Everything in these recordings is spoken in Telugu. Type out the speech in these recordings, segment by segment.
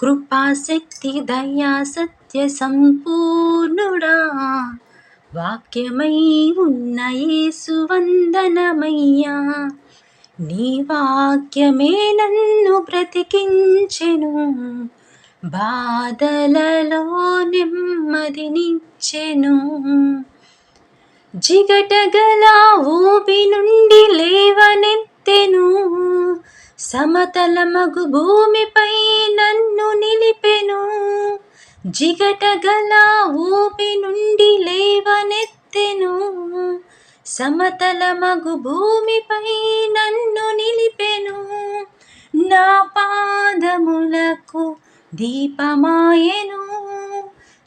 కృపాశక్తి దయా సత్య సంపూర్ణుడా. వాక్యమై ఉన్న యేసు నీ వాక్యమే నన్ను బ్రతికించెను. బాధలలో నెమ్మదినిచ్చెను జిగటగల ఊపి నుండి లేవనెత్తెను. సమతలమగు భూమిపై జిగటగల ఊపి నుండి లేవనెత్తెను. సమతలమగు భూమిపై నన్ను నిలిపెను. నా పాదములకు దీపమాయెను.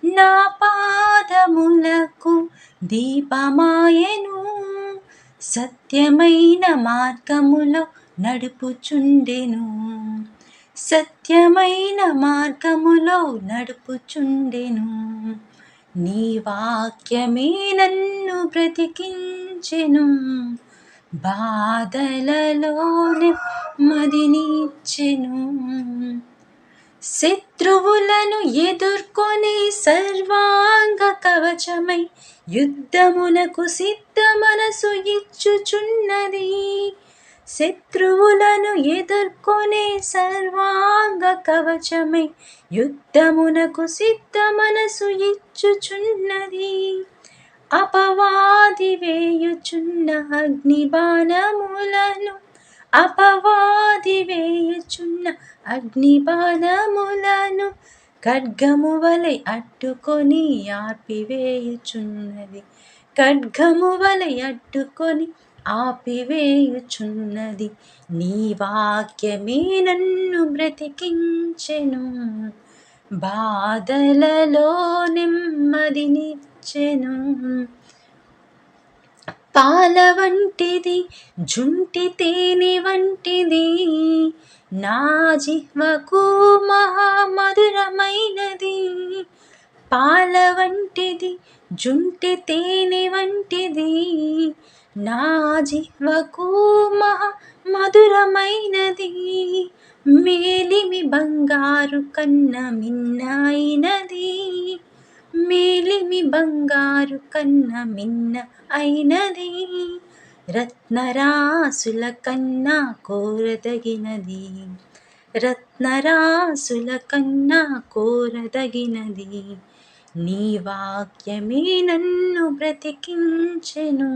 నా పాదములకు దీపమాయెను. సత్యమైన మార్గములో నడుపుచుండెను. సత్యమైన మార్గములో నడుపుచుండెను. నీ వాక్యమే నన్ను బ్రతికించెను. బాధలలోనే మదినిచ్చెను శత్రువులను ఎదుర్కొని సర్వాంగ కవచమై యుద్ధమునకు సిద్ధ మనసు ఇచ్చుచున్నది. శత్రువులను ఎదుర్కొనే సర్వాంగ కవచమే యుద్ధమునకు సిద్ధ మనసు ఇచ్చుచున్నది. అపవాది వేయుచున్న అగ్ని బాణములను అపవాది వేయుచున్న అగ్ని బాణములను ఖడ్గము వలె అడ్డుకొని ఆపివేయుచున్నది. ఖడ్గము వలె అడ్డుకొని ఆపివేయుచున్నది. నీ వాక్యమే నన్ను బ్రతికించెను. బాధలలో నెమ్మదినిచ్చెను. పాల వంటిది జుంటి తేనె వంటిది నా జిహ్వకు మహామధురమైనది. పాల వంటిది జుంటి తేనె వంటిది నా జీవకు మహా మధురమైనది మేలిమి బంగారు కన్న మిన్నైనది మేలిమి బంగారు కన్న మిన్న అయినది రత్నరాసుల కన్నా కోరదగినది రత్నరాసుల కన్నా కోరదగినది నీ వాక్యమే నన్ను బ్రతికించెను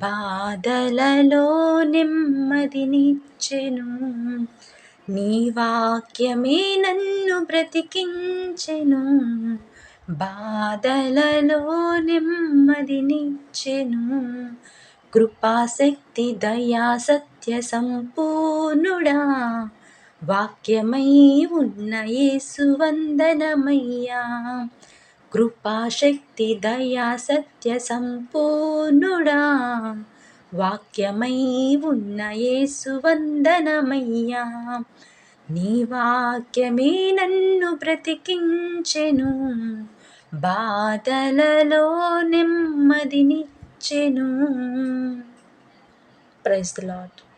బాధలలో నెమ్మదినిచ్చెను నీ వాక్యమే నన్ను బ్రతికించెను బాధలలో నెమ్మదినిచ్చెను కృపాశక్తి దయా సత్య సంపూర్ణుడా వాక్యమై ఉన్న యేసువందనమయ్యా కృపాశక్తి దయా సత్య సంపూర్ణుడా. వాక్యమై ఉన్న యేసువందనమయ్యా నీ వాక్యమే నన్ను బ్రతికించెను. బాధలలో నెమ్మదినిచ్చెను. Praise the lot